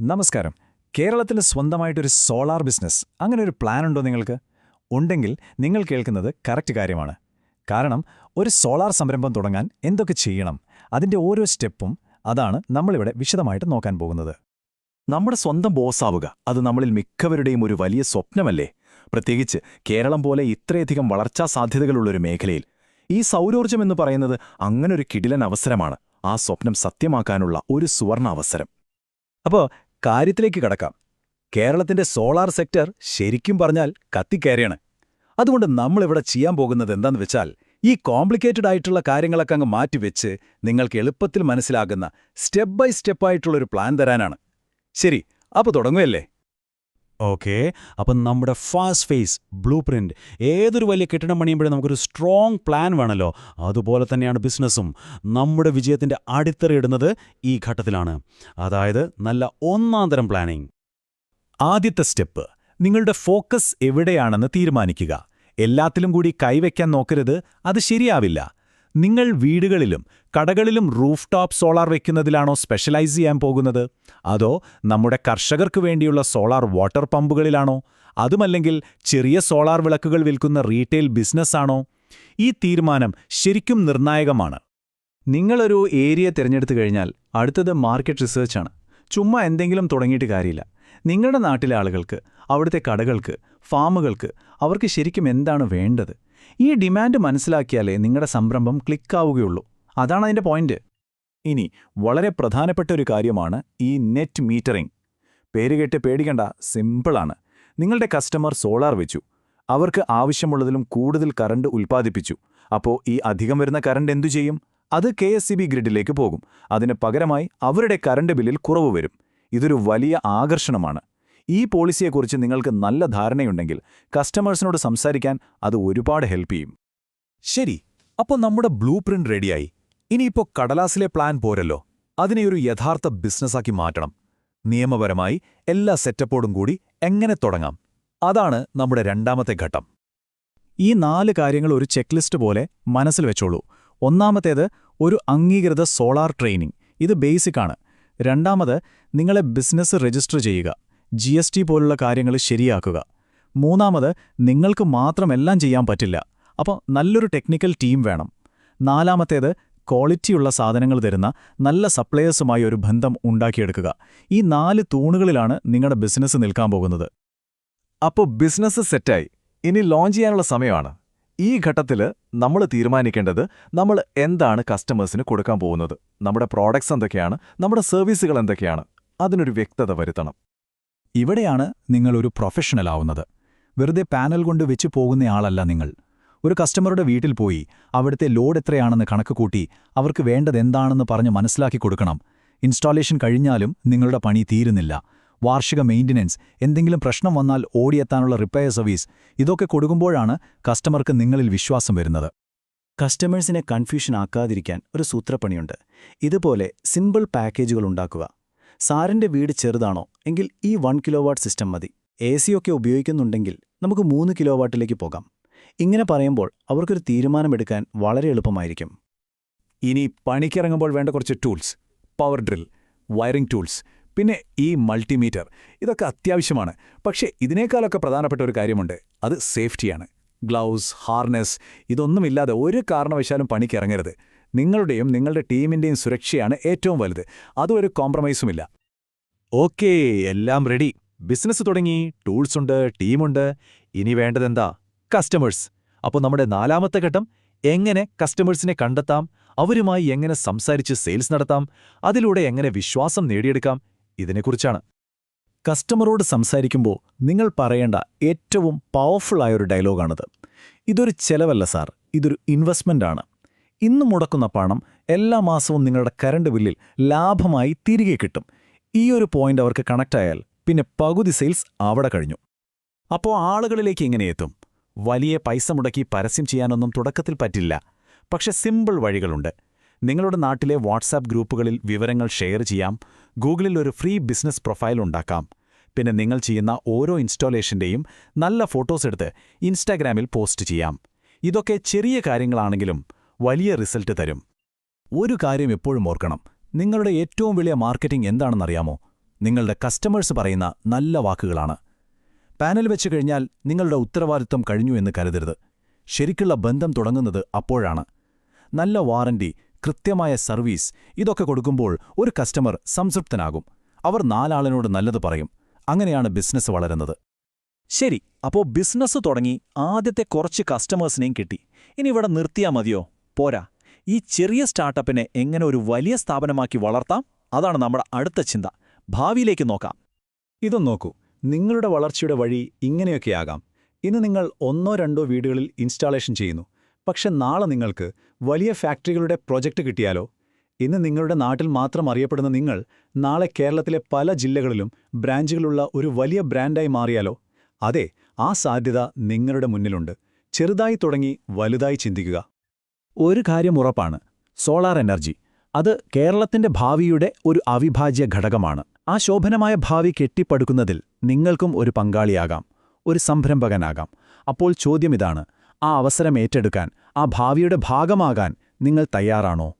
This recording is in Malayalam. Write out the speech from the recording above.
നമസ്കാരം. കേരളത്തിൽ സ്വന്തമായിട്ടൊരു സോളാർ ബിസിനസ് അങ്ങനെ ഒരു പ്ലാൻ ഉണ്ടോ നിങ്ങൾക്ക്? ഉണ്ടെങ്കിൽ നിങ്ങൾ കേൾക്കുന്നത് കറക്റ്റ് കാര്യമാണ്. കാരണം ഒരു സോളാർ സംരംഭം തുടങ്ങാൻ എന്തൊക്കെ ചെയ്യണം? അതിന്റെ ഓരോ സ്റ്റെപ്പും അതാണ് നമ്മളിവിടെ വിശദമായിട്ട് നോക്കാൻ പോകുന്നത്. നമ്മുടെ സ്വന്തം ബോസാവുക. അത് നമ്മളിൽ മിക്കവരുടെയും ഒരു വലിയ സ്വപ്നമല്ലേ? പ്രത്യേകിച്ച് കേരളം പോലെ ഇത്രയധികം വളർച്ചാ സാധ്യതകളുള്ളൊരു മേഖലയിൽ. ഈ സൗരോർജം എന്ന് പറയുന്നത് അങ്ങനൊരു കിടിലൻ അവസരമാണ്. ആ സ്വപ്നം സത്യമാക്കാനുള്ള ഒരു സുവർണ അവസരം. അപ്പോൾ കാര്യത്തിലേക്ക് കടക്കാം. കേരളത്തിന്റെ സോളാർ സെക്ടർ ശരിക്കും പറഞ്ഞാൽ കത്തിക്കയറിയാണ് അതുകൊണ്ട് നമ്മളിവിടെ ചെയ്യാൻ പോകുന്നത് എന്താന്ന് വെച്ചാൽ ഈ കോംപ്ലിക്കേറ്റഡ് ആയിട്ടുള്ള കാര്യങ്ങളൊക്കെ അങ്ങ് മാറ്റിവെച്ച് നിങ്ങൾക്ക് എളുപ്പത്തിൽ മനസ്സിലാകുന്ന സ്റ്റെപ്പ് ബൈ സ്റ്റെപ്പായിട്ടുള്ളൊരു പ്ലാൻ തരാനാണ്. ശരി അപ്പോൾ തുടങ്ങുകയല്ലേ? ഓക്കെ. അപ്പം നമ്മുടെ ഫാസ്റ്റ് ഫേസ് ബ്ലൂ പ്രിന്റ് ഏതൊരു വലിയ കെട്ടിടം പണിയുമ്പോഴും നമുക്കൊരു സ്ട്രോങ് പ്ലാൻ വേണമല്ലോ അതുപോലെ തന്നെയാണ് ബിസിനസ്സും നമ്മുടെ വിജയത്തിന്റെ അടിത്തറയിടുന്നത് ഈ ഘട്ടത്തിലാണ്. അതായത് നല്ല ഒന്നാം തരം പ്ലാനിംഗ് ആദ്യത്തെ സ്റ്റെപ്പ് നിങ്ങളുടെ ഫോക്കസ് എവിടെയാണെന്ന് തീരുമാനിക്കുക. എല്ലാത്തിലും കൂടി കൈവയ്ക്കാൻ നോക്കരുത്. അത് ശരിയാവില്ല. നിങ്ങൾ വീടുകളിലും കടകളിലും റൂഫ് ടോപ്പ് സോളാർ വയ്ക്കുന്നതിലാണോ സ്പെഷ്യലൈസ് ചെയ്യാൻ പോകുന്നത്? അതോ നമ്മുടെ കർഷകർക്ക് വേണ്ടിയുള്ള സോളാർ വാട്ടർ പമ്പുകളിലാണോ? അതുമല്ലെങ്കിൽ ചെറിയ സോളാർ വിളക്കുകൾ വിൽക്കുന്ന റീറ്റെയിൽ ബിസിനസ്സാണോ ഈ തീരുമാനം ശരിക്കും നിർണായകമാണ്. നിങ്ങളൊരു ഏരിയ തിരഞ്ഞെടുത്തു കഴിഞ്ഞാൽ അടുത്തത് മാർക്കറ്റ് റിസർച്ചാണ് ചുമ്മാ എന്തെങ്കിലും തുടങ്ങിയിട്ട് കാര്യമില്ല. നിങ്ങളുടെ നാട്ടിലെ ആളുകൾക്ക് അവിടുത്തെ കടകൾക്ക് ഫാമുകൾക്ക് അവർക്ക് ശരിക്കും എന്താണ് വേണ്ടത്? ഈ ഡിമാൻഡ് മനസ്സിലാക്കിയാലേ നിങ്ങളുടെ സംരംഭം ക്ലിക്കാവുകയുള്ളൂ. അതാണ് അതിന്റെ പോയിന്റ്. ഇനി വളരെ പ്രധാനപ്പെട്ട ഒരു കാര്യമാണ് ഈ നെറ്റ് മീറ്ററിംഗ്. പേര് കേട്ട് പേടിക്കണ്ട സിമ്പിളാണ്. നിങ്ങളുടെ കസ്റ്റമർ സോളാർ വെച്ചു. അവർക്ക് ആവശ്യമുള്ളതിലും കൂടുതൽ കറണ്ട് ഉൽപ്പാദിപ്പിച്ചു. അപ്പോൾ ഈ അധികം വരുന്ന കറണ്ട് എന്തു ചെയ്യും? അത് കെ ഗ്രിഡിലേക്ക് പോകും. അതിന് പകരമായി അവരുടെ കറണ്ട് ബില്ലിൽ കുറവ് വരും. ഇതൊരു വലിയ ആകർഷണമാണ്. ഈ പോളിസിയെക്കുറിച്ച് നിങ്ങൾക്ക് നല്ല ധാരണയുണ്ടെങ്കിൽ കസ്റ്റമേഴ്സിനോട് സംസാരിക്കാൻ അത് ഒരുപാട് ഹെൽപ്പ് ചെയ്യും. ശരി അപ്പോൾ നമ്മുടെ ബ്ലൂ പ്രിന്റ് റെഡിയായി. ഇനിയിപ്പോ കടലാസിലെ പ്ലാൻ പോരല്ലോ. അതിനെ ഒരു യഥാർത്ഥ ബിസിനസ്സാക്കി മാറ്റണം. നിയമപരമായി എല്ലാ സെറ്റപ്പോടും കൂടി എങ്ങനെ തുടങ്ങാം? അതാണ് നമ്മുടെ രണ്ടാമത്തെ ഘട്ടം. ഈ നാല് കാര്യങ്ങൾ ഒരു ചെക്ക് ലിസ്റ്റ് പോലെ മനസ്സിൽ വെച്ചോളൂ. ഒന്നാമത്തേത് ഒരു അംഗീകൃത സോളാർ ട്രെയിനിങ്. ഇത് ബേസിക്കാണ്. രണ്ടാമത് നിങ്ങളെ ബിസിനസ് രജിസ്റ്റർ ചെയ്യുക. ജി എസ് ടി പോലുള്ള കാര്യങ്ങൾ ശരിയാക്കുക. മൂന്നാമത് നിങ്ങൾക്ക് മാത്രമെല്ലാം ചെയ്യാൻ പറ്റില്ല. അപ്പോൾ നല്ലൊരു ടെക്നിക്കൽ ടീം വേണം. നാലാമത്തേത് ക്വാളിറ്റിയുള്ള സാധനങ്ങൾ തരുന്ന നല്ല സപ്ലയേഴ്സുമായി ഒരു ബന്ധം ഉണ്ടാക്കിയെടുക്കുക. ഈ നാല് തൂണുകളിലാണ് നിങ്ങളുടെ ബിസിനസ് നിൽക്കാൻ പോകുന്നത്. അപ്പോൾ ബിസിനസ് സെറ്റായി ഇനി ലോഞ്ച് ചെയ്യാനുള്ള സമയമാണ്. ഈ ഘട്ടത്തിൽ നമ്മൾ തീരുമാനിക്കേണ്ടത് നമ്മൾ എന്താണ് കസ്റ്റമേഴ്സിന് കൊടുക്കാൻ പോകുന്നത്? നമ്മുടെ പ്രോഡക്ട്സ് എന്തൊക്കെയാണ്? നമ്മുടെ സർവീസുകൾ എന്തൊക്കെയാണ്? അതിനൊരു വ്യക്തത വരുത്തണം. ഇവിടെയാണ് നിങ്ങൾ ഒരു പ്രൊഫഷണൽ ആവുന്നത്. വെറുതെ പാനൽ കൊണ്ട് വെച്ച് പോകുന്നയാളല്ല നിങ്ങൾ. ഒരു കസ്റ്റമറുടെ വീട്ടിൽ പോയി അവിടുത്തെ ലോഡ് എത്രയാണെന്ന് കണക്ക് കൂട്ടി അവർക്ക് വേണ്ടതെന്താണെന്ന് പറഞ്ഞ് മനസ്സിലാക്കി കൊടുക്കണം. ഇൻസ്റ്റാളേഷൻ കഴിഞ്ഞാലും നിങ്ങളുടെ പണി തീരുന്നില്ല. വാർഷിക മെയിന്റനൻസ് എന്തെങ്കിലും പ്രശ്നം വന്നാൽ ഓടിയെത്താനുള്ള റിപ്പയർ സർവീസ് ഇതൊക്കെ കൊടുക്കുമ്പോഴാണ് കസ്റ്റമർക്ക് നിങ്ങളിൽ വിശ്വാസം വരുന്നത്. കസ്റ്റമേഴ്സിനെ കൺഫ്യൂഷൻ ആക്കാതിരിക്കാൻ ഒരു സൂത്രപ്പണിയുണ്ട്. ഇതുപോലെ സിമ്പിൾ പാക്കേജുകൾ ഉണ്ടാക്കുക. സാറിന്റെ വീട് ചെറുതാണോ? എങ്കിൽ ഈ വൺ കിലോ വാട്ട് സിസ്റ്റം മതി. എ സിയൊക്കെ ഉപയോഗിക്കുന്നുണ്ടെങ്കിൽ നമുക്ക് മൂന്ന് കിലോ വാട്ടിലേക്ക് പോകാം. ഇങ്ങനെ പറയുമ്പോൾ അവർക്കൊരു തീരുമാനമെടുക്കാൻ വളരെ എളുപ്പമായിരിക്കും. ഇനി പണിക്കിറങ്ങുമ്പോൾ വേണ്ട കുറച്ച് tools. Power drill wiring tools പിന്നെ ഈ മൾട്ടിമീറ്റർ. ഇതൊക്കെ അത്യാവശ്യമാണ്. പക്ഷേ ഇതിനേക്കാളൊക്കെ പ്രധാനപ്പെട്ട ഒരു കാര്യമുണ്ട്. അത് സേഫ്റ്റിയാണ്. ഗ്ലൗസ് ഹാർനെസ് ഇതൊന്നുമില്ലാതെ ഒരു കാരണവശാലും പണിക്കിറങ്ങരുത്. നിങ്ങളുടെയും നിങ്ങളുടെ ടീമിന്റെയും സുരക്ഷയാണ് ഏറ്റവും വലുത്. അതും ഒരു കോംപ്രമൈസുമില്ല. ഓക്കേ എല്ലാം റെഡി. ബിസിനസ് തുടങ്ങി. ടൂൾസുണ്ട് ടീമുണ്ട് ഇനി വേണ്ടതെന്താ? കസ്റ്റമേഴ്സ്. അപ്പോൾ നമ്മുടെ നാലാമത്തെ ഘട്ടം എങ്ങനെ കസ്റ്റമേഴ്സിനെ കണ്ടെത്താം? അവരുമായി എങ്ങനെ സംസാരിച്ച് സെയിൽസ് നടത്താം? അതിലൂടെ എങ്ങനെ വിശ്വാസം നേടിയെടുക്കാം? ഇതിനെക്കുറിച്ചാണ്. കസ്റ്റമറോട് സംസാരിക്കുമ്പോൾ നിങ്ങൾ പറയേണ്ട ഏറ്റവും പവർഫുള്ളായൊരു ഡയലോഗാണിത് ഇതൊരു ചെലവല്ല സാർ. ഇതൊരു ഇൻവെസ്റ്റ്മെന്റാണ് ഇന്ന് മുടക്കുന്ന പണം എല്ലാ മാസവും നിങ്ങളുടെ കറണ്ട് ബില്ലിൽ ലാഭമായി തിരികെ കിട്ടും. ഈ ഒരു പോയിന്റ് അവർക്ക് കണക്റ്റ് ആയാൽ പിന്നെ പകുതി സെയിൽസ് അവിടെ കഴിഞ്ഞു. അപ്പോൾ ആളുകളിലേക്ക് എങ്ങനെ എത്തും. വലിയ പൈസ മുടക്കി പരസ്യം ചെയ്യാനൊന്നും തുടക്കത്തിൽ പറ്റില്ല. പക്ഷെ സിമ്പിൾ വഴികളുണ്ട്. നിങ്ങളുടെ നാട്ടിലെ വാട്സാപ്പ് ഗ്രൂപ്പുകളിൽ വിവരങ്ങൾ ഷെയർ ചെയ്യാം. ഗൂഗിളിൽ ഒരു ഫ്രീ ബിസിനസ് പ്രൊഫൈൽ ഉണ്ടാക്കാം. പിന്നെ നിങ്ങൾ ചെയ്യുന്ന ഓരോ ഇൻസ്റ്റാളേഷന്റെയും നല്ല ഫോട്ടോസ് എടുത്ത് ഇൻസ്റ്റാഗ്രാമിൽ പോസ്റ്റ് ചെയ്യാം. ഇതൊക്കെ ചെറിയ കാര്യങ്ങളാണെങ്കിലും വലിയ റിസൾട്ട് തരും. ഒരു കാര്യം എപ്പോഴും ഓർക്കണം. നിങ്ങളുടെ ഏറ്റവും വലിയ മാർക്കറ്റിംഗ് എന്താണെന്നറിയാമോ? നിങ്ങളുടെ കസ്റ്റമേഴ്സ് പറയുന്ന നല്ല വാക്കുകളാണ്. പാനൽ വെച്ച് കഴിഞ്ഞാൽ നിങ്ങളുടെ ഉത്തരവാദിത്വം കഴിഞ്ഞു എന്ന് കരുതരുത്. ശരിക്കുള്ള ബന്ധം തുടങ്ങുന്നത് അപ്പോഴാണ്. നല്ല വാറന്റി കൃത്യമായ സർവീസ് ഇതൊക്കെ കൊടുക്കുമ്പോൾ ഒരു കസ്റ്റമർ സംതൃപ്തനാകും. അവർ നാലാളിനോട് നല്ലത് പറയും. അങ്ങനെയാണ് ബിസിനസ് വളരുന്നത്. ശരി അപ്പോ ബിസിനസ് തുടങ്ങി ആദ്യത്തെ കുറച്ച് കസ്റ്റമേഴ്സിനെയും കിട്ടി. ഇനി ഇവിടെ നിർത്തിയാ മതിയോ? പോരാ. ഈ ചെറിയ സ്റ്റാർട്ടപ്പിനെ എങ്ങനെ ഒരു വലിയ സ്ഥാപനമാക്കി വളർത്താം? അതാണ് നമ്മുടെ അടുത്ത ചിന്ത. ഭാവിയിലേക്ക് നോക്കാം. ഇതും നോക്കൂ. നിങ്ങളുടെ വളർച്ചയുടെ വഴി ഇങ്ങനെയൊക്കെയാകാം ഇന്ന് നിങ്ങൾ ഒന്നോ രണ്ടോ വീടുകളിൽ ഇൻസ്റ്റാളേഷൻ ചെയ്യുന്നു. പക്ഷെ നാളെ നിങ്ങൾക്ക് വലിയ ഫാക്ടറികളുടെ പ്രൊജക്റ്റ് കിട്ടിയാലോ? ഇന്ന് നിങ്ങളുടെ നാട്ടിൽ മാത്രം അറിയപ്പെടുന്ന നിങ്ങൾ നാളെ കേരളത്തിലെ പല ജില്ലകളിലും ബ്രാഞ്ചുകളുള്ള ഒരു വലിയ ബ്രാൻഡായി മാറിയാലോ? അതെ ആ സാധ്യത നിങ്ങളുടെ മുന്നിലുണ്ട്. ചെറുതായി തുടങ്ങി വലുതായി ചിന്തിക്കുക. ഒരു കാര്യം ഉറപ്പാണ്. Solar energy. അത് കേരളത്തിന്റെ ഭാവിയുടെ ഒരു അവിഭാജ്യ ഘടകമാണ്. ആ ശോഭനമായ ഭാവി കെട്ടിപ്പടുക്കുന്നതിൽ നിങ്ങൾക്കും ഒരു പങ്കാളിയാകാം. ഒരു സംരംഭകനാകാം. അപ്പോൾ ചോദ്യമിതാണ് ആ അവസരം ഏറ്റെടുക്കാൻ ആ ഭാവിയുടെ ഭാഗമാകാൻ നിങ്ങൾ തയ്യാറാണോ?